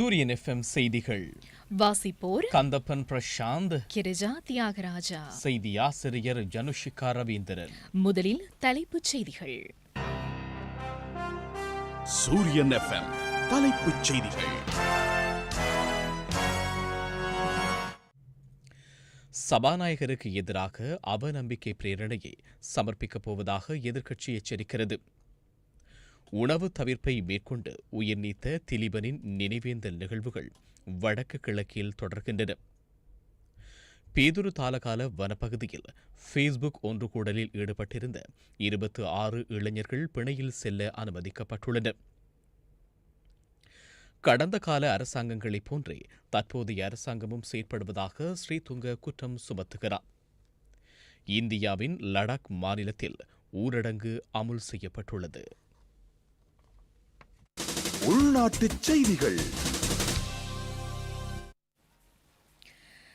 சூரியன் எஃப்எம் செய்திகள். வாசிப்போர் கந்தப்பன் பிரசாந்த் கிரிஜா தியாகராஜா. செய்தி ஆசிரியர் ஜனுஷிகா ரவீந்திரன். முதலில் தலைப்புச் செய்திகள். சூரியன் எஃப்எம் தலைப்புச் செய்திகள். சபாநாயகருக்கு எதிராக அவநம்பிக்கை பிரேரணையை சமர்ப்பிக்கப் போவதாக எதிர்க்கட்சி எச்சரிக்கிறது. உணவு தவிர்ப்பை மேற்கொண்டு உயிர் நீத்த திலீபனின் நினைவேந்தல் நிகழ்வுகள் வடக்கு கிழக்கில் தொடர்கின்றன. பேதுரு தாலகால வனப்பகுதியில் ஃபேஸ்புக் ஒன்று கூடலில் ஈடுபட்டிருந்த இருபத்து ஆறு இளைஞர்கள் பிணையில் செல்ல அனுமதிக்கப்பட்டுள்ளனர். கடந்த கால அரசாங்கங்களைப் போன்றே தற்போதைய அரசாங்கமும் செயற்படுவதாக ஸ்ரீதுங்க குற்றம் சுமத்துகிறார். இந்தியாவின் லடாக் மாநிலத்தில் ஊரடங்கு அமுல் செய்யப்பட்டுள்ளது. உள்நாட்டுச் செய்திகள்.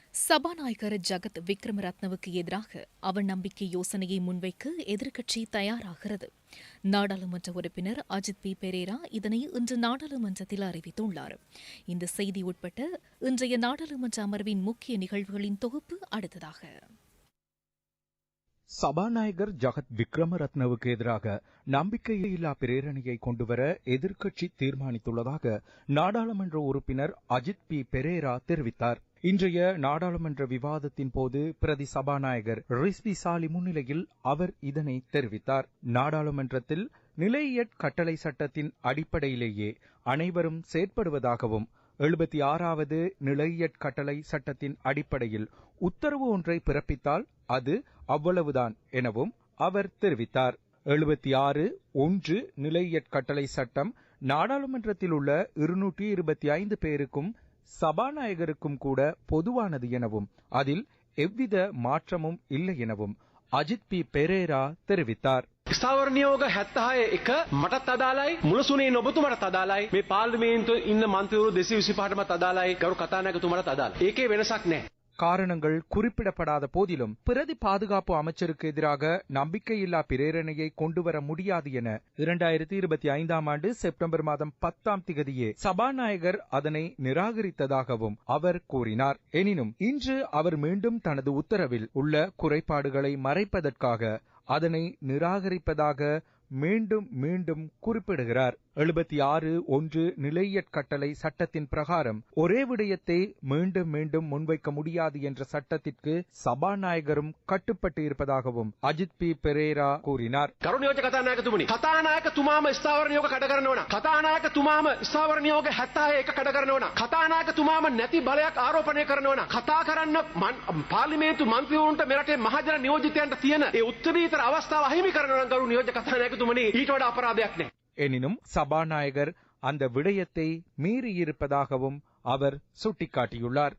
சபாநாயகர் ஜகத் விக்ரமரத்னவுக்கு எதிராக அவநம்பிக்கை யோசனையை முன்வைக்க எதிர்க்கட்சி தயாராகிறது. நாடாளுமன்ற உறுப்பினர் அஜித் பி. பெரேரா இதனை இன்று நாடாளுமன்றத்தில் அறிவித்துள்ளார். இந்த செய்தி உட்பட்ட இன்றைய நாடாளுமன்ற அமர்வின் முக்கிய நிகழ்வுகளின் தொகுப்பு அடுத்ததாக. சபாநாயகர் ஜகத் விக்ரமரத்னவுக்கு எதிராக நம்பிக்கையில்லா பிரேரணையை கொண்டுவர எதிர்க்கட்சி தீர்மானித்துள்ளதாக நாடாளுமன்ற உறுப்பினர் அஜித் பி. பெரேரா தெரிவித்தார். இன்றைய நாடாளுமன்ற விவாதத்தின் போது பிரதி சபாநாயகர் ரிஸ்வி சாலி முன்னிலையில் அவர் இதனை தெரிவித்தார். நாடாளுமன்றத்தில் நிலையட் கட்டளை சட்டத்தின் அடிப்படையிலேயே அனைவரும் செயற்படுவதாகவும் எழுபத்தி ஆறாவது நிலையியற் கட்டளை சட்டத்தின் அடிப்படையில் உத்தரவு ஒன்றை பிறப்பித்தால் அது அவ்வளவுதான் எனவும் அவர் தெரிவித்தார். எழுபத்தி ஆறு ஒன்று நிலையியற் கட்டளை சட்டம் நாடாளுமன்றத்தில் உள்ள இருநூற்றி இருபத்தி ஐந்து பேருக்கும் சபாநாயகருக்கும் கூட பொதுவானது எனவும் அதில் எவ்வித மாற்றமும் இல்லை எனவும் அஜித் பி பெரேரா தெரிவித்தார். ස්ථාවර නියෝග 76 එක මටත් අදාළයි මුලසුනේ නොබතුමටත් අදාළයි මේ පාර්ලිමේන්තුවේ ඉන්න මන්ත්‍රීවරු 225ටමත් අදාළයි ගරු කතානායකතුමාටත් අදාළයි ඒකේ වෙනසක් නැහැ காரணங்கள் குறிப்பிடப்படாத போதிலும் பிரதி பாதுகாப்பு அமைச்சருக்கு எதிராக நம்பிக்கையில்லா பிரேரணையை கொண்டுவர முடியாது என இரண்டாயிரத்தி இருபத்தி ஐந்தாம் ஆண்டு செப்டம்பர் மாதம் பத்தாம் திகதியே சபாநாயகர் அதனை நிராகரித்ததாகவும் அவர் கூறினார் எனினும் இன்று அவர் மீண்டும் தனது உத்தரவில் உள்ள குறைபாடுகளை மறைப்பதற்காக அதனை நிராகரிப்பதாக மீண்டும் மீண்டும் குறிப்பிடுகிறார். எழுபத்தி ஆறு ஒன்று நிலையற் கட்டளை சட்டத்தின் பிரகாரம் ஒரே விடயத்தை மீண்டும் மீண்டும் முன்வைக்க முடியாது என்ற சட்டத்திற்கு சபாநாயகரும் கட்டுப்பட்டு இருப்பதாகவும் அஜித் பி பெரேரா கூறினார் ගරු නියෝජ්‍ය කතානායකතුමනි කතානායකතුමාම ස්ථාවර නියෝග කඩ කරනවා නම් කතානායකතුමාම ස්ථාවර නියෝග 76 එක කඩ කරනවා නම් කතානායකතුමාම නැති බලයක් ආරෝපණය කරනවා නම් කතා කරන්න මන්- පාර්ලිමේන්තු මන්ත්‍රීවරුන්ට මෙරටේ මහජන නියෝජිතයන්ට තියෙන ඒ උත්තරීතර අවස්ථාව අහිමි කරනවා නම් ගරු නියෝජ්‍ය කතානායකතුමනි ඊට වඩා අපරාධයක් නැහැ எனினும் சபாநாயகர் அந்த விடயத்தை மீறியிருப்பதாகவும் அவர் சுட்டிக்காட்டியுள்ளார்.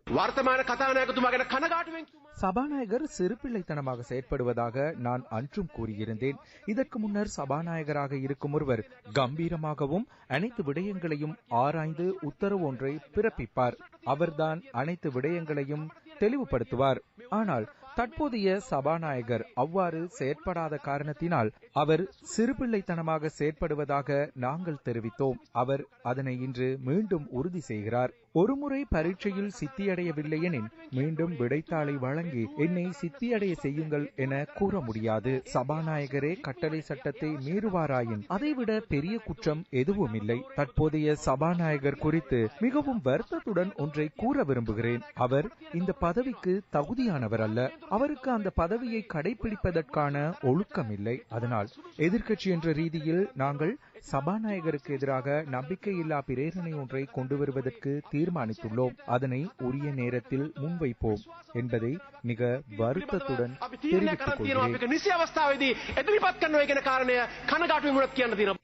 சபாநாயகர் சிறுபிள்ளைத்தனமாக செயற்படுவதாக நான் அன்றும் கூறியிருந்தேன். இதற்கு முன்னர் சபாநாயகராக இருக்கும் ஒருவர் கம்பீரமாகவும் அனைத்து விடயங்களையும் ஆராய்ந்து உத்தரவு ஒன்றை பிறப்பிப்பார். அவர்தான் அனைத்து விடயங்களையும் தெளிவுபடுத்துவார். ஆனால் தற்போதைய சபாநாயகர் அவ்வாறு செயற்படாத காரணத்தினால் அவர் சிறுபிள்ளைத்தனமாக செயற்படுவதாக நாங்கள் தெரிவித்தோம். அவர் அதனை இன்று மீண்டும் உறுதி செய்கிறார். ஒருமுறை பரீட்சையில் சித்தியடையவில்லை எனில் மீண்டும் விடைத்தாளை வழங்கி என்னை சித்தியடைய செய்யுங்கள் என கூற முடியாது. சபாநாயகரே கட்டளை சட்டத்தை மீறுவாராயின் அதைவிட பெரிய குற்றம் எதுவும் இல்லை தற்போதைய சபாநாயகர் குறித்து மிகவும் வருத்தத்துடன் ஒன்றை கூற விரும்புகிறேன். அவர் இந்த பதவிக்கு தகுதியானவர் அல்ல. அவருக்கு அந்த பதவியை கடைபிடிப்பதற்கான ஒழுக்கம் இல்லை அதனால் எதிர்க்கட்சி என்ற ரீதியில் நாங்கள் சபாநாயகருக்கு எதிராக நம்பிக்கையில்லா பிரேரணை ஒன்றை கொண்டு வருவதற்கு தீர்மானித்துள்ளோம். அதனை உரிய நேரத்தில் முன்வைப்போம் என்பதை மிக வருத்தத்துடன்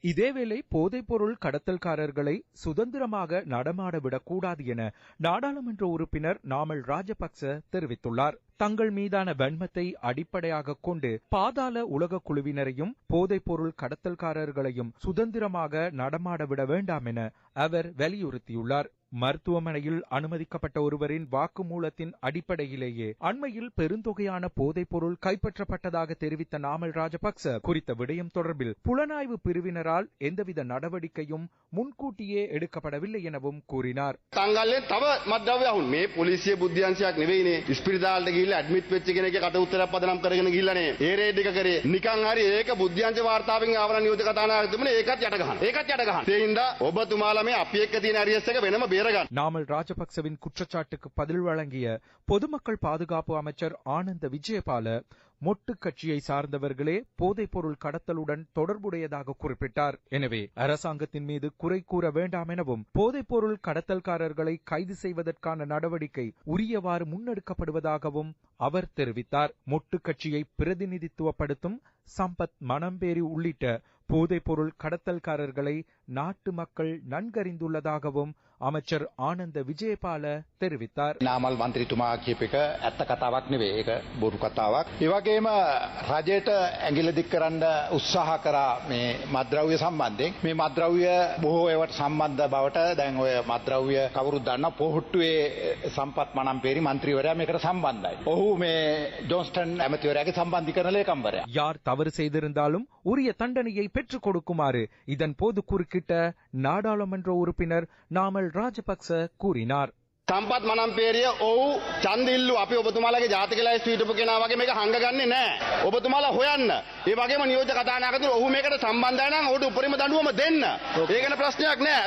இதேவேளை போதைப்பொருள் கடத்தல்காரர்களை சுதந்திரமாக நடமாட விடக்கூடாது என நாடாளுமன்ற உறுப்பினர் நாமல் ராஜபக்ச தெரிவித்துள்ளார். தங்கள் மீதான வன்மத்தை அடிப்படையாக கொண்டு பாதாள உலக குழுவினரையும் போதைப்பொருள் கடத்தல்காரர்களையும் சுதந்திரமாக நடமாட விட வேண்டாம் என அவர் வலியுறுத்தியுள்ளார். மருத்துவமனையில் அனுமதிக்கப்பட்ட ஒருவரின் வாக்குமூலத்தின் அடிப்படையிலேயே அண்மையில் பெருந்தொகையான போதைப் பொருள் கைப்பற்றப்பட்டதாக தெரிவித்த நாமல் ராஜபக்ச குறித்த விடயம் தொடர்பில் புலனாய்வு பிரிவினரால் எந்தவித நடவடிக்கையும் முன்கூட்டியே எடுக்கப்படவில்லை எனவும் கூறினார் තංගල්ලෙන් තව මද්‍රව්‍ය අහුන් මේ පොලිසිය බුද්ධ්‍යංශයක් නෙවෙයිනේ ඉස්පිරිතාලට ගිහිල්ලා ඇඩ්මිට් වෙච්ච කෙනෙක්ගේ කට උත්තරයක් පදනම් කරගෙන ගිහිල්ලානේ ඒ රේඩ් එක කරේ නිකන් හරි ඒක බුද්ධ්‍යංශ වාර්තාවෙන් ආවන නියෝජක කතානායකතුමනේ ඒකත් යට ගහන ඒකත් යට ගහන ඒ හින්දා ඔබතුමාලා මේ අපි එක්ක තියෙන ඇරියස් එක වෙනම බේරගන්න நாமல் ராஜபக்சவின் குற்றச்சாட்டுக்கு பதில் வழங்கிய பொதுமக்கள் பாதுகாப்பு அமைச்சர் ஆனந்த விஜயபால மொட்டு கட்சியை சார்ந்தவர்களே போதைப்பொருள் கடத்தலுடன் தொடர்புடையதாக குறிப்பிட்டார். எனவே அரசாங்கத்தின் மீது குறை கூற வேண்டாம் எனவும் போதைப்பொருள் கடத்தல்காரர்களை கைது செய்வதற்கான நடவடிக்கை உரியவாறு முன்னெடுக்கப்படுவதாகவும் அவர் தெரிவித்தார். மொட்டு கட்சியை பிரதிநிதித்துவப்படுத்தும் சம்பத் மணம்பேரி உள்ளிட்ட போதைப்பொருள் கடத்தல்காரர்களை நாட்டு மக்கள் நன்கறிந்துள்ளதாகவும் அமைச்சர் ஆனந்த விஜயபால தெரிவித்தார் නාමල් මන්ත්‍රීතුමා කියප එක ඇත්ත කතාවක් නෙවේ ඒක බොරු කතාවක්. ඒවගේම රජයට ඇගිල දික් කරන්න උත්සාහ කරා මේ මද්‍රව්‍ය සම්බන්ධයෙන් මේ මද්‍රව්‍ය බොහෝ ඒවට සම්බන්ධ බවට දැන් ඔය මද්‍රව්‍ය කවුරු දන්න පොහොට්ටුවේ සම්පත් මනම් පේරි මන්ත්‍රීවරයා මේකට සම්බන්ධයි. ඔහු මේ ජෝන්ස්ටන් ඇමතිවරයාගේ සම්බන්ධි කරන ලේකම්වරයා. யார் தவறு செய்திருந்தாலும் உரிய தண்டனையை பெற்றுக் கொடுக்குமாறு இதன் போது குறுக்கிட்ட நாடாளுமன்ற உறுப்பினர் நாமல் ராஜபக்ச கூறினார் සම්පත් මනම්පේරිය ඔහු චන්දිල්ලු අපි ඔබතුමාලගේ ජාතිකලයි ස්වීටපු කෙනා වගේ මේක හංගගන්නේ නෑ. ඔබතුමාලා හොයන්න. ඒ වගේම නියෝජක කතානායකතුරු ඔහු මේකට සම්බන්ධයි නම් ඔහුට උපරිම දඬුවම දෙන්න. ඒ ගැන ප්‍රශ්නයක් නෑ.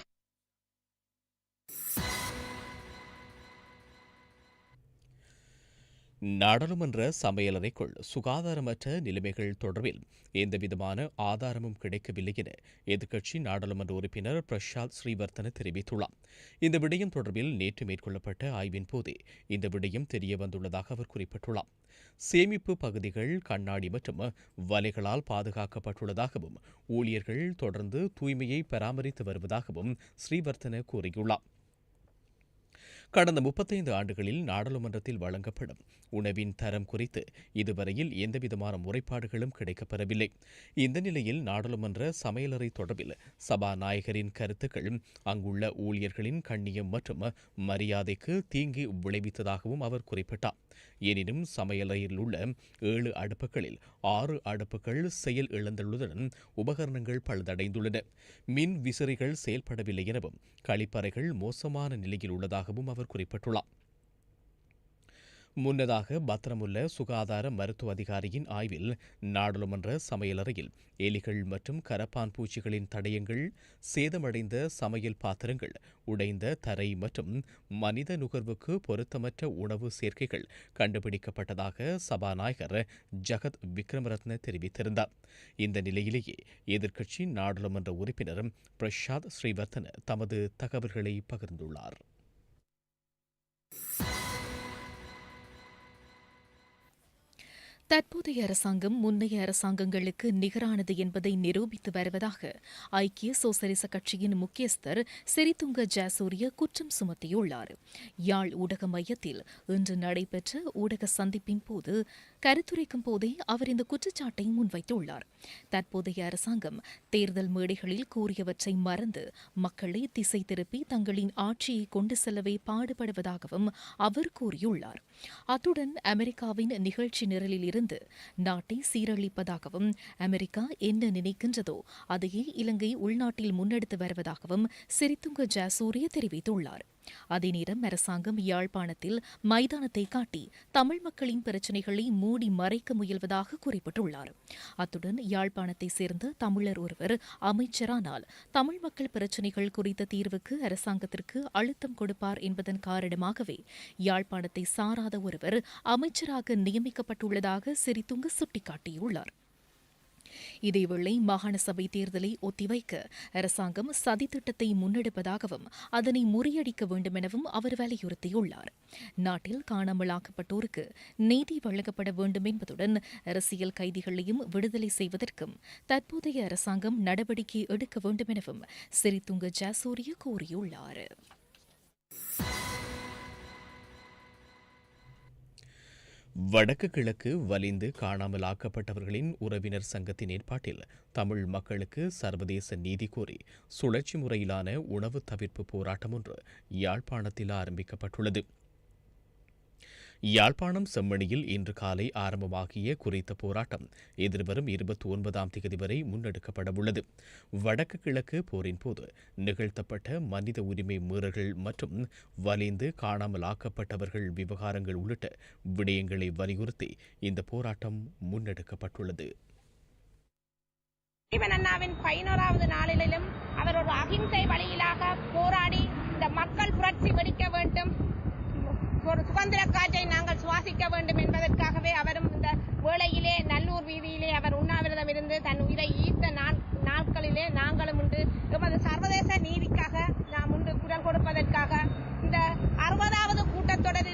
நாடாளுமன்ற சமையலறைக்குள் சுகாதாரமற்ற நிலைமைகள் தொடர்பில் எந்தவிதமான ஆதாரமும் கிடைக்கவில்லை என எதிர்க்கட்சி நாடாளுமன்ற உறுப்பினர் பிரசாத் ஸ்ரீவர்த்தன தெரிவித்துள்ளார். இந்த விடயம் தொடர்பில் நேற்று மேற்கொள்ளப்பட்ட ஆய்வின் போதே இந்த விடயம் தெரிய வந்துள்ளதாக அவர் குறிப்பிட்டுள்ளார். சேமிப்பு பகுதிகள் கண்ணாடி மற்றும் வலைகளால் பாதுகாக்கப்பட்டுள்ளதாகவும் ஊழியர்கள் தொடர்ந்து தூய்மையை பராமரித்து வருவதாகவும் ஸ்ரீவர்த்தன கூறியுள்ளார். கடந்த முப்பத்தைந்து ஆண்டுகளில் நாடாளுமன்றத்தில் வழங்கப்படும் உணவின் தரம் குறித்து இதுவரையில் எந்தவிதமான முறைப்பாடுகளும் கிடைக்கப்பெறவில்லை. இந்த நிலையில் நாடாளுமன்ற சமையலறை தொடர்பில் சபாநாயகரின் கருத்துக்கள் அங்குள்ள ஊழியர்களின் கண்ணியம் மற்றும் மரியாதைக்கு தீங்கு விளைவித்ததாகவும் அவர் குறிப்பிட்டார். எனினும் சமையலறையில் உள்ள ஏழு அடுப்புகளில் ஆறு அடுப்புகள் செயல் இழந்துள்ளதுடன் உபகரணங்கள் பழுதடைந்துள்ளன. மின் விசிறிகள் செயல்படவில்லை எனவும் கழிப்பறைகள் மோசமான நிலையில் உள்ளதாகவும் அவர் குறிப்பிட்டுள்ளார். முன்னதாக பத்திரமுள்ள சுகாதார மருத்துவ அதிகாரியின் ஆய்வில் நாடாளுமன்ற சமையலறையில் எலிகள் மற்றும் கரப்பான் பூச்சிகளின் தடயங்கள் சேதமடைந்த சமையல் பாத்திரங்கள் உடைந்த தரை மற்றும் மனித நுகர்வுக்கு பொருத்தமற்ற உணவு சேர்க்கைகள் கண்டுபிடிக்கப்பட்டதாக சபாநாயகர் ஜகத் விக்ரமரத்ன தெரிவித்திருந்தார். இந்த நிலையிலேயே எதிர்க்கட்சி நாடாளுமன்ற உறுப்பினர் பிரசாத் ஸ்ரீவர்தன தமது தகவல்களை பகிர்ந்துள்ளார். தற்போதைய அரசாங்கம் முன்னைய அரசாங்கங்களுக்கு நிகரானது என்பதை நிரூபித்து வருவதாக ஐக்கிய சோசலிச கட்சியின் முக்கியஸ்தர் செரிதுங்க ஜாசூரிய குற்றம் சுமத்தியுள்ளார். யாழ் ஊடக மையத்தில் இன்று நடைபெற்ற ஊடக சந்திப்பின் போது கருத்துரைக்கும் போதே அவர் இந்த குற்றச்சாட்டை முன்வைத்துள்ளார். தற்போதைய அரசாங்கம் தேர்தல் மேடைகளில் கூறியவற்றை மறந்து மக்களை திசை திருப்பி தங்களின் ஆட்சியை கொண்டு செல்லவே பாடுபடுவதாகவும் அவர் கூறியுள்ளார். அத்துடன் அமெரிக்காவின் நிகழ்ச்சி நிரலில் இருந்து நாட்டை சீரழிப்பதாகவும் அமெரிக்கா என்ன நினைக்கின்றதோ அதையே இலங்கை உள்நாட்டில் முன்னெடுத்து வருவதாகவும் சிரித்துங்க ஜாசூரிய தெரிவித்துள்ளார். அதே நேரம் அரசாங்கம் யாழ்ப்பாணத்தில் மைதானத்தை காட்டி தமிழ் மக்களின் பிரச்சினைகளை மூடி மறைக்க முயல்வதாக குறிப்பிட்டுள்ளார். அத்துடன் யாழ்ப்பாணத்தை சேர்ந்த தமிழர் ஒருவர் அமைச்சரானால் தமிழ் மக்கள் பிரச்சினைகள் குறித்த தீர்வுக்கு அரசாங்கத்திற்கு அழுத்தம் கொடுப்பார் என்பதன் காரணமாகவே யாழ்ப்பாணத்தை சாராத ஒருவர் அமைச்சராக நியமிக்கப்பட்டுள்ளதாக சிறிதுங்க சுட்டிக்காட்டியுள்ளார். இதேவேளை மாகாண சபை தேர்தலை ஒத்திவைக்க அரசாங்கம் சதித்திட்டத்தை முன்னெடுப்பதாகவும் அதனை முறியடிக்க வேண்டுமெனவும் அவர் வலியுறுத்தியுள்ளார். நாட்டில் காணாமலாக்கப்பட்டோருக்கு நீதி வழங்கப்பட வேண்டும் என்பதுடன் அரசியல் கைதிகளையும் விடுதலை செய்வதற்கும் தற்போதைய அரசாங்கம் நடவடிக்கை எடுக்க வேண்டும் எனவும் சிறிதுங்க ஜாசூரிய கூறியுள்ளார். வடக்கு கிழக்கு வலிந்து காணாமலாக்கப்பட்டவர்களின் உறவினர் சங்கத்தின் ஏற்பாட்டில் தமிழ் மக்களுக்கு சர்வதேச நீதி கோரி சுழற்சி முறையிலான உணவு தவிர்ப்பு போராட்டம் ஒன்று யாழ்ப்பாணத்தில் ஆரம்பிக்கப்பட்டுள்ளது. யாழ்ப்பாணம் செம்மணியில் இன்று காலை ஆரம்பமாகிய குறித்த போராட்டம் எதிர்வரும் இருபத்தி ஒன்பதாம் தேதி வரை முன்னெடுக்கப்படவுள்ளது. வடக்கு கிழக்கு போரின் போது நிகழ்த்தப்பட்ட மனித உரிமை மீறல்கள் மற்றும் வலிந்து காணாமல் ஆக்கப்பட்டவர்கள் விவகாரங்கள் உள்ளிட்ட விடயங்களை வலியுறுத்தி இந்த போராட்டம் முன்னெடுக்கப்பட்டுள்ளது. அண்ணாவின் பதினோராவது நாளிலும் அவர் ஒரு அகிம்சை வழியிலாக போராடி இந்த மக்கள் புரட்சி வெடிக்க வேண்டும். ஒரு சுதந்திர காற்றை நாங்கள் சுவாசிக்க வேண்டும் என்பதற்காகவே அவரும் இந்த வேளையிலே நல்லூர் வீதியிலே அவர் உண்ணாவிரதம் இருந்து தன் உயிரை ஈர்த்த நாட்களிலே நாங்களும் உண்டு. எமது சர்வதேச நீதிக்காக நாம் உண்டு குரல் கொடுப்பதற்காக இந்த அறுபதாவது கூட்டத்தொடர்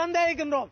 நாங்கள் சந்தேகிக்கின்றோம்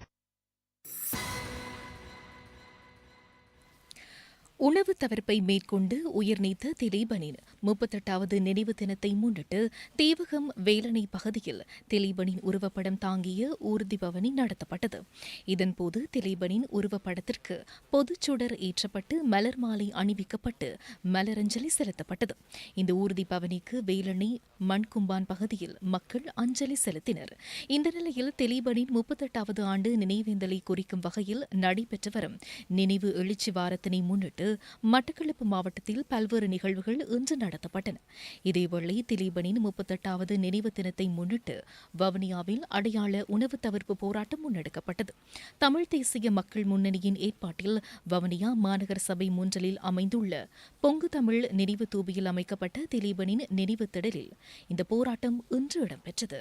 உணவு தவிர்ப்பை மேற்கொண்டு உயிர் நீத்த திலீபனின் முப்பத்தெட்டாவது நினைவு தினத்தை முன்னிட்டு தீவகம் வேலணை பகுதியில் திலீபனின் உருவப்படம் தாங்கிய ஊர்தி பவனி நடத்தப்பட்டது. இதன்போது திலீபனின் உருவப்படத்திற்கு பொதுச்சுடர் ஏற்றப்பட்டு மலர் மாலை அணிவிக்கப்பட்டு மலரஞ்சலி செலுத்தப்பட்டது. இந்த ஊர்தி பவனிக்கு வேலணை மண்கும்பான் பகுதியில் மக்கள் அஞ்சலி செலுத்தினர். இந்த நிலையில் திலீபனின் முப்பத்தெட்டாவது ஆண்டு நினைவேந்தலை குறிக்கும் வகையில் நடைபெற்று வரும் நினைவு எழுச்சி வாரத்தினை முன்னிட்டு மட்டக்களப்பு மாவட்டத்தில் பல்வேறு நிகழ்வுகள் இன்று நடத்தப்பட்டன. இதேவேளை திலீபனின் முப்பத்தெட்டாவது நினைவு தினத்தை முன்னிட்டு வவுனியாவில் அடையாள உணவு தவிர்ப்பு போராட்டம் முன்னெடுக்கப்பட்டது. தமிழ் தேசிய மக்கள் முன்னணியின் ஏற்பாட்டில் வவுனியா மாநகர சபை முன்றலில் அமைந்துள்ள பொங்கு தமிழ் நினைவு தூபியில் அமைக்கப்பட்ட திலீபனின் நினைவு திடலில் இந்த போராட்டம் இன்று இடம்பெற்றது.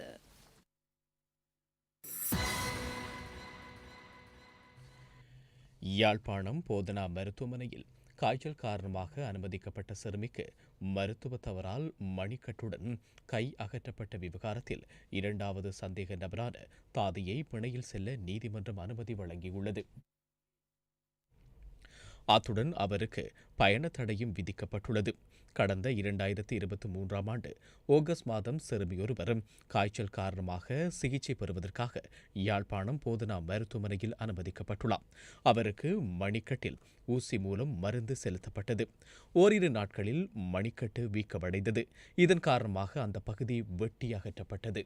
யாழ்ப்பாணம் போதனா மருத்துவமனையில் காய்ச்சல் காரணமாக அனுமதிக்கப்பட்ட சிறுமிக்கு மருத்துவ தவறால் மணிக்கட்டுடன் கை அகற்றப்பட்ட விவகாரத்தில் இரண்டாவது சந்தேக நபரான தாதியை பிணையில் செல்ல நீதிமன்றம் அனுமதி வழங்கியுள்ளது. அத்துடன் அவருக்கு பயண தடையும் விதிக்கப்பட்டுள்ளது. கடந்த இரண்டாயிரத்தி இருபத்தி மூன்றாம் ஆண்டு ஆகஸ்ட் மாதம் சிறுமியொருவர் காய்ச்சல் காரணமாக சிகிச்சை பெறுவதற்காக யாழ்ப்பாணம் போதனா மருத்துவமனையில் அனுமதிக்கப்பட்டுள்ளார். அவருக்கு மணிக்கட்டில் ஊசி மூலம் மருந்து செலுத்தப்பட்டது. ஓரிரு நாட்களில் மணிக்கட்டு வீக்கமடைந்தது. இதன் காரணமாக அந்த பகுதி வெட்டி அகற்றப்பட்டது.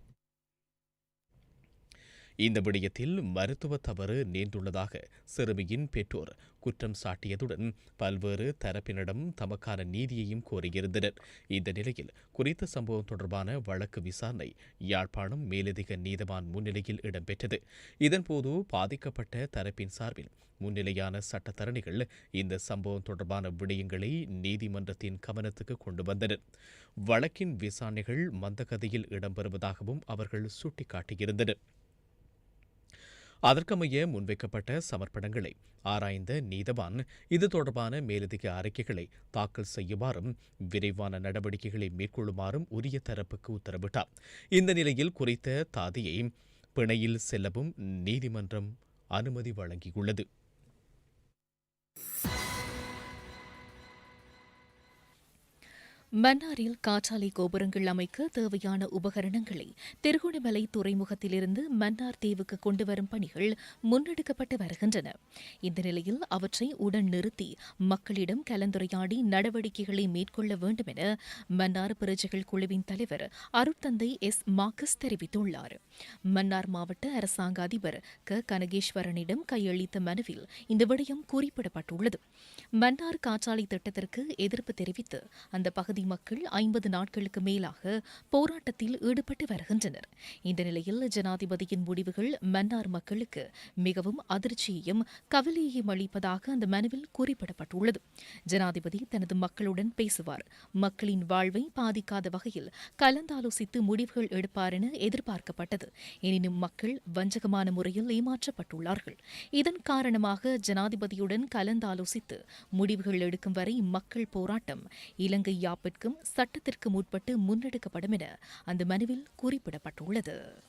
இந்த விடயத்தில் மருத்துவ தவறு நேர்ந்துள்ளதாக சிறுமியின் பெற்றோர் குற்றம் சாட்டியதுடன் பல்வேறு தரப்பினரிடம் தமக்கான நீதியையும் கோரியிருந்தனர். இந்த நிலையில் குறித்த சம்பவம் தொடர்பான வழக்கு விசாரணை யாழ்ப்பாணம் மேலதிக நீதவான் முன்னிலையில் இடம்பெற்றது. இதன்போது பாதிக்கப்பட்ட தரப்பின் சார்பில் முன்னிலையான சட்டத்தரணிகள் இந்த சம்பவம் தொடர்பான விடயங்களை நீதிமன்றத்தின் கவனத்துக்கு கொண்டு வந்தனர். வழக்கின் விசாரணைகள் மந்தகதியில் இடம்பெறுவதாகவும் அவர்கள் சுட்டிக்காட்டியிருந்தனர். அதற்கமைய முன்வைக்கப்பட்ட சமர்ப்பணங்களை ஆராய்ந்த நீதவான் இது தொடர்பான மேலதிக அறிக்கைகளை தாக்கல் செய்யுமாறும் விரைவான நடவடிக்கைகளை மேற்கொள்ளுமாறும் உரிய தரப்புக்கு உத்தரவிட்டார். இந்த நிலையில் குறித்த தாதியை பிணையில் செல்லவும் நீதிமன்றம் அனுமதி வழங்கியுள்ளது. மன்னாரில் காற்றாலை கோபுரங்கள் அமைக்க தேவையான உபகரணங்களை திருகோணமலை துறைமுகத்திலிருந்து மன்னார் தீவுக்கு கொண்டுவரும் பணிகள் முன்னெடுக்கப்பட்டு வருகின்றன. இந்த நிலையில் அவற்றை உடன் நிறுத்தி மக்களிடம் கலந்துரையாடி நடவடிக்கைகளை மேற்கொள்ள வேண்டும் என மன்னார் பிரஜைகள் குழுவின் தலைவர் அருட்தந்தை எஸ். மார்க்கஸ் தெரிவித்துள்ளார். மன்னார் மாவட்ட அரசாங்க அதிபர் க. கனகேஸ்வரனிடம் கையளித்த மனுவில் இந்த விடயம் குறிப்பிடப்பட்டுள்ளது. மன்னார் காற்றாலை திட்டத்திற்கு எதிர்ப்பு தெரிவித்து அந்த பகுதி அப்பகுதி மக்கள் ஐம்பது நாட்களுக்கு மேலாக போராட்டத்தில் ஈடுபட்டு வருகின்றனர். இந்த நிலையில் ஜனாதிபதியின் முடிவுகள் மன்னார் மக்களுக்கு மிகவும் அதிர்ச்சியையும் கவலையையும் அளிப்பதாக அந்த மனுவில் குறிப்பிடப்பட்டுள்ளது. ஜனாதிபதி தனது மக்களுடன் பேசுவார். மக்களின் வாழ்வை பாதிக்காத வகையில் கலந்தாலோசித்து முடிவுகள் எடுப்பார் என எதிர்பார்க்கப்பட்டது. எனினும் மக்கள் வஞ்சகமான முறையில் ஏமாற்றப்பட்டுள்ளார்கள். இதன் காரணமாக ஜனாதிபதியுடன் கலந்தாலோசித்து முடிவுகள் எடுக்கும் வரை மக்கள் போராட்டம் இலங்கை யாப்பிற்கும் சட்டத்திற்கும் உட்பட்டு முன்னெடுக்கப்படும் என அந்த மனுவில் குறிப்பிடப்பட்டுள்ளது.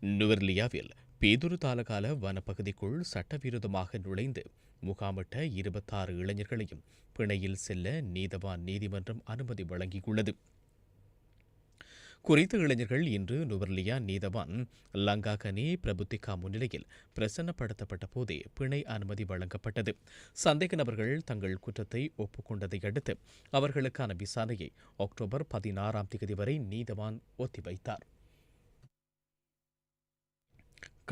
நுவர்லியாவில் பேதுரு தாலகால வனப்பகுதிக்குள் சட்டவிரோதமாக நுழைந்து முகாமிட்ட இருபத்தாறு இளைஞர்களையும் பிணையில் செல்ல நீதவான் நீதிமன்றம் அனுமதி வழங்கியுள்ளது. குறித்த இளைஞர்கள் இன்று நுவர்லியா நீதவான் லங்காகனே பிரபுத்திகா முன்னிலையில் பிரசன்னப்படுத்தப்பட்ட போதே பிணை அனுமதி வழங்கப்பட்டது. சந்தேக நபர்கள் தங்கள் குற்றத்தை ஒப்புக்கொண்டதை அடுத்து அவர்களுக்கான விசாரணையை அக்டோபர் பதினாறாம் தேதி வரை நீதவான் ஒத்திவைத்தார்.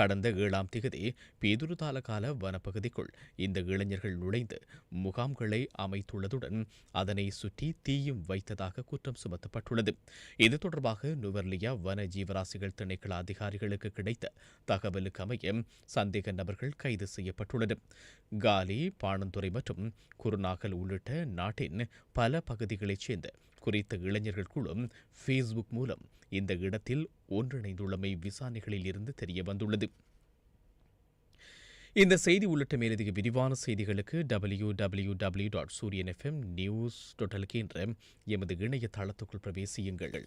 கடந்த ஏழாம் திகதி பேதுருதாலகால வனப்பகுதிக்குள் இந்த இளைஞர்கள் நுழைந்து முகாம்களை அமைத்துள்ளதுடன் அதனை சுற்றி தீயும் வைத்ததாக குற்றம் சுமத்தப்பட்டுள்ளது. இது தொடர்பாக நுவர்லியா வன ஜீவராசிகள் திணைக்கள அதிகாரிகளுக்கு கிடைத்த தகவலுக்கு அமைய சந்தேக நபர்கள் கைது செய்யப்பட்டுள்ளனர். காலி பாணந்துறை மற்றும் குருநாகல் உள்ளிட்ட நாட்டின் பல பகுதிகளைச் சேர்ந்த குறித்த இளைஞர்கள் குழு ஃபேஸ்புக் மூலம் இந்த இடத்தில் ஒன்றிணைந்துள்ளமை விசாரணைகளில் இருந்து தெரிய வந்துள்ளது. இந்த செய்தி உள்ளிட்ட மேலதிக விரிவான செய்திகளுக்கு W W W dot Sooriyan FM news டொட்டலுக்கு என்ற எமது இணையதளத்துக்குள் பிரவேசியுங்கள்.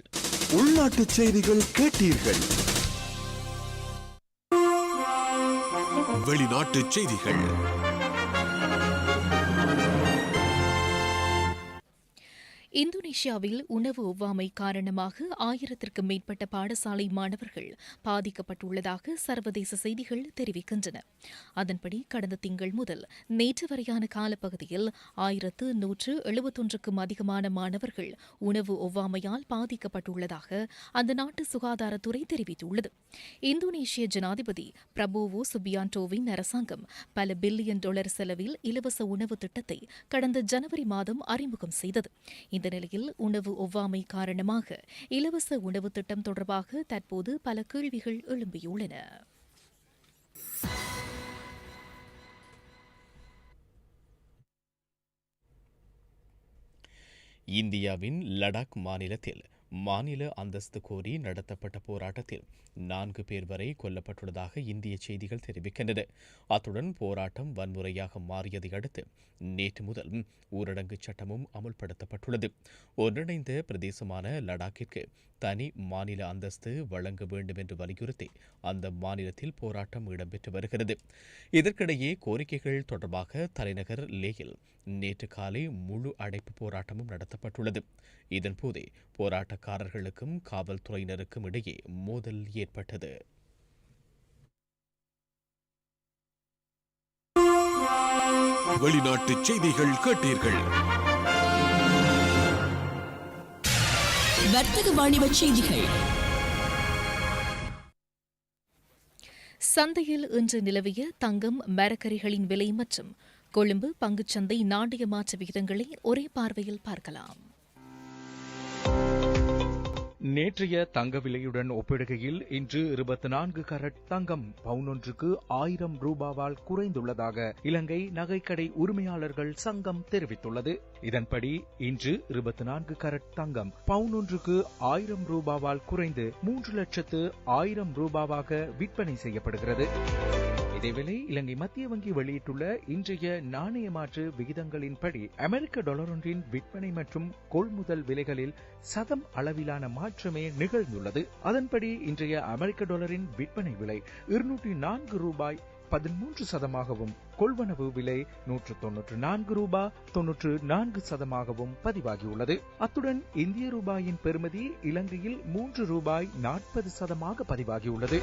உள்நாட்டு செய்திகள் கேட்டீர்கள். வெளிநாட்டு செய்திகள். இந்தோனேஷியாவில் உணவு ஒவ்வாமை காரணமாக ஆயிரத்திற்கும் மேற்பட்ட பாடசாலை மாணவர்கள் பாதிக்கப்பட்டுள்ளதாக சர்வதேச செய்திகள் தெரிவிக்கின்றன. அதன்படி கடந்த திங்கள் முதல் நேற்று வரையான காலப்பகுதியில் ஆயிரத்து நூற்று எழுபத்தொன்றுக்கும் அதிகமான மாணவர்கள் உணவு ஒவ்வாமையால் பாதிக்கப்பட்டுள்ளதாக அந்த நாட்டு சுகாதாரத்துறை தெரிவித்துள்ளது. இந்தோனேஷிய ஜனாதிபதி பிரபோவோ சுபியான்டோவின் அரசாங்கம் பல பில்லியன் டாலர் செலவில் இலவச உணவு திட்டத்தை கடந்த ஜனவரி மாதம் அறிமுகம் செய்தது. இந்த நிலையில் உணவு ஒவ்வாமை காரணமாக இலவச உணவு திட்டம் தொடர்பாக தற்போது பல கேள்விகள் எழும்பியுள்ளன. இந்தியாவின் லடாக் மாநிலத்தில் மாநில அந்தஸ்து கோரி நடத்தப்பட்ட போராட்டத்தில் நான்கு பேர் வரை கொல்லப்பட்டுள்ளதாக இந்திய செய்திகள் தெரிவிக்கின்றன. அத்துடன் போராட்டம் வன்முறையாக மாறியதை அடுத்து நேற்று முதல் ஊரடங்கு சட்டமும் அமுல்படுத்தப்பட்டுள்ளது. ஒன்றிணைந்த பிரதேசமான லடாக்கிற்கு தனி மாநில அந்தஸ்து வழங்க வேண்டும் என்று வலியுறுத்தி அந்த மாநிலத்தில் போராட்டம் இடம்பெற்று வருகிறது. இதற்கிடையே கோரிக்கைகள் தொடர்பாக தலைநகர் லேயில் நேற்று காலை முழு அடைப்பு போராட்டமும் நடத்தப்பட்டுள்ளது. இதன்போதே போராட்ட போராட்டக்காரர்களுக்கும் காவல்துறையினருக்கும் இடையே மோதல் ஏற்பட்டது. வெளிநாட்டு செய்திகள் கேட்டீர்கள். வர்த்தக வாணிப செய்திகள். சந்தையில் இன்று நிலவிய தங்கம் மரக்கறிகளின் விலை மற்றும் கொழும்பு பங்குச்சந்தை நாணய மாற்று விகிதங்களை ஒரே பார்வையில் பார்க்கலாம். நேற்றைய தங்க விலையுடன் ஒப்பிடுகையில் இன்று இருபத்தி நான்கு கரட் தங்கம் பவுனொன்றுக்கு ஆயிரம் ரூபாவால் குறைந்துள்ளதாக இலங்கை நகைக்கடை உரிமையாளர்கள் சங்கம் தெரிவித்துள்ளது. இதன்படி இன்று இருபத்தி நான்கு கரட் தங்கம் பவுனொன்றுக்கு ஆயிரம் ரூபாவால் குறைந்து மூன்று லட்சத்து ஆயிரம் ரூபாவாக விற்பனை செய்யப்படுகிறது. இதேவேளை இலங்கை மத்திய வங்கி வெளியிட்டுள்ள இன்றைய நாணய மாற்று விகிதங்களின்படி அமெரிக்க டாலர் ஒன்றின் விற்பனை மற்றும் கொள்முதல் விலைகளில் சதம் அளவிலான மாற்றமே நிகழ்ந்துள்ளது. அதன்படி இன்றைய அமெரிக்க டாலரின் விற்பனை விலை இருநூற்றி நான்கு ரூபாய் பதிமூன்று சதமாகவும் கொள்வனவு விலை நூற்று தொன்னூற்று நான்கு ரூபாய் தொன்னூற்று நான்கு சதமாகவும் பதிவாகியுள்ளது. அத்துடன் இந்திய ரூபாயின் பெறுமதி இலங்கையில் மூன்று ரூபாய் நாற்பது சதமாக பதிவாகியுள்ளது.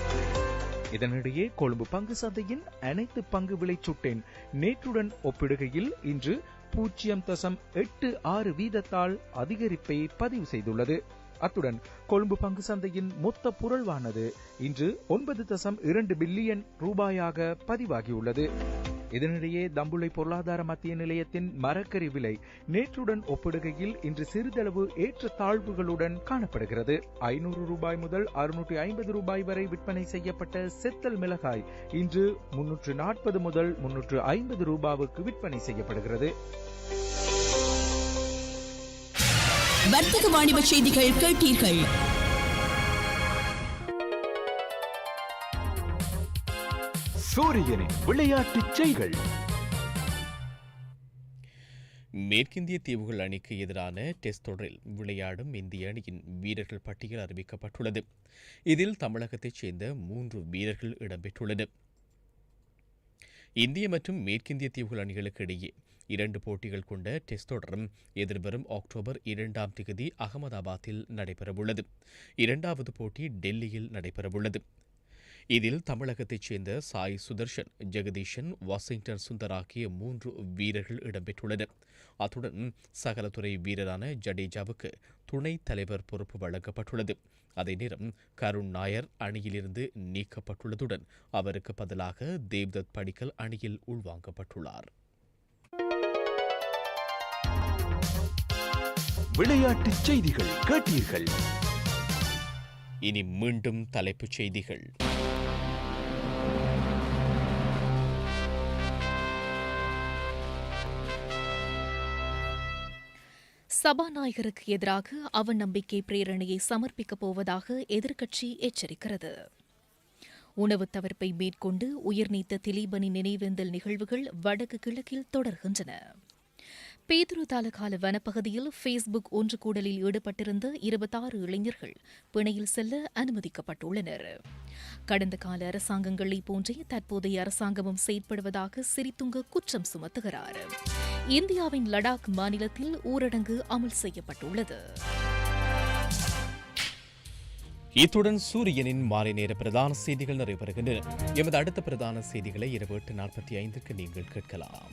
இதனிடையே கொழும்பு பங்கு சந்தையின் அனைத்து பங்கு விலை சுட்டேன் நேற்றுடன் ஒப்பிடுகையில் இன்று பூஜ்ஜியம் தசம் எட்டு ஆறு வீதத்தால் அதிகரிப்பை பதிவு செய்துள்ளது. அத்துடன் கொழும்பு பங்கு சந்தையின் மொத்த புரள்வானது இன்று ஒன்பது தசம் இரண்டு பில்லியன் ரூபாயாக பதிவாகியுள்ளது. இதனிடையே தம்புளை பொருளாதார மத்திய நிலையத்தின் மரக்கறி விலை நேற்றுடன் ஒப்பிடுகையில் இன்று சிறிதளவு ஏற்ற தாழ்வுகளுடன் காணப்படுகிறது. ஐநூறு ரூபாய் முதல் அறுநூற்றி ஐம்பது ரூபாய் வரை விற்பனை செய்யப்பட்ட செத்தல் மிளகாய் இன்று முன்னூற்று நாற்பது முதல் முன்னூற்று ஐம்பது ரூபாவுக்கு விற்பனை செய்யப்படுகிறது. வர்த்தக வாணிப செய்திகள் கேட்டீர்கள். சூரியனின் விளையாட்டுச் செய்திகள் மேற்கிந்திய தீவுகள் அணிக்கு எதிரான டெஸ்ட் தொடரில் விளையாடும் இந்திய அணியின் வீரர்கள் பட்டியல் அறிவிக்கப்பட்டுள்ளது. இதில் தமிழகத்தைச் சேர்ந்த மூன்று வீரர்கள் இடம்பெற்றுள்ளனர். இந்திய மற்றும் மேற்கிந்திய தீவுகள் அணிகளுக்கு இடையே இரண்டு போட்டிகள் கொண்ட டெஸ்ட் தொடரும் எதிர்வரும் அக்டோபர் இரண்டாம் தேதி அகமதாபாத்தில் நடைபெறவுள்ளது. இரண்டாவது போட்டி டெல்லியில் நடைபெறவுள்ளது. இதில் தமிழகத்தைச் சேர்ந்த சாய் சுதர்ஷன் ஜெகதீஷன் வாஷிங்டன் சுந்தர் ஆகிய மூன்று வீரர்கள் இடம்பெற்றுள்ளனர். அத்துடன் சகலத்துறை வீரரான ஜடேஜாவுக்கு துணைத் தலைவர் பொறுப்பு வழங்கப்பட்டுள்ளது. அதே நேரம் கருண் நாயர் அணியிலிருந்து நீக்கப்பட்டுள்ளதுடன் அவருக்கு பதிலாக தேவ்தத் படிக்கல் அணியில் உள்வாங்கப்பட்டுள்ளார். விளையாட்டுச் செய்திகள் கேட்டீர்கள். இனி மீண்டும் தலைப்புச் செய்திகள். சபாநாயகருக்கு எதிராக அவநம்பிக்கை பிரேரணையை சமர்ப்பிக்கப் போவதாக எதிர்க்கட்சி எச்சரிக்கிறது. உணவு தவிர்ப்பை மேற்கொண்டு உயிர்நீத்த திலீபனி நினைவேந்தல் நிகழ்வுகள் வடக்கு கிழக்கில் தொடர்கின்றன. பேதுரு தாலுகால வனப்பகுதியில் ஃபேஸ்புக் ஒன்று கூடலில் ஈடுபட்டிருந்த இருபத்தாறு இளைஞர்கள் பிணையில் செல்ல அனுமதிக்கப்பட்டுள்ளனர். கடந்த கால அரசாங்கங்களை போன்றே தற்போதைய அரசாங்கமும் செயற்படுவதாக சிரித்துங்க குற்றம் சுமத்துகிறார். இந்தியாவின் லடாக் மாநிலத்தில் ஊரடங்கு அமல் செய்யப்பட்டுள்ளது. இத்துடன் சூரியனின் மாலை நேர பிரதான செய்திகள் நிறைவருகின்றன எமது அடுத்த பிரதான செய்திகளை இரவு எட்டு நாற்பத்தி ஐந்துக்கு நீங்கள் கேட்கலாம்.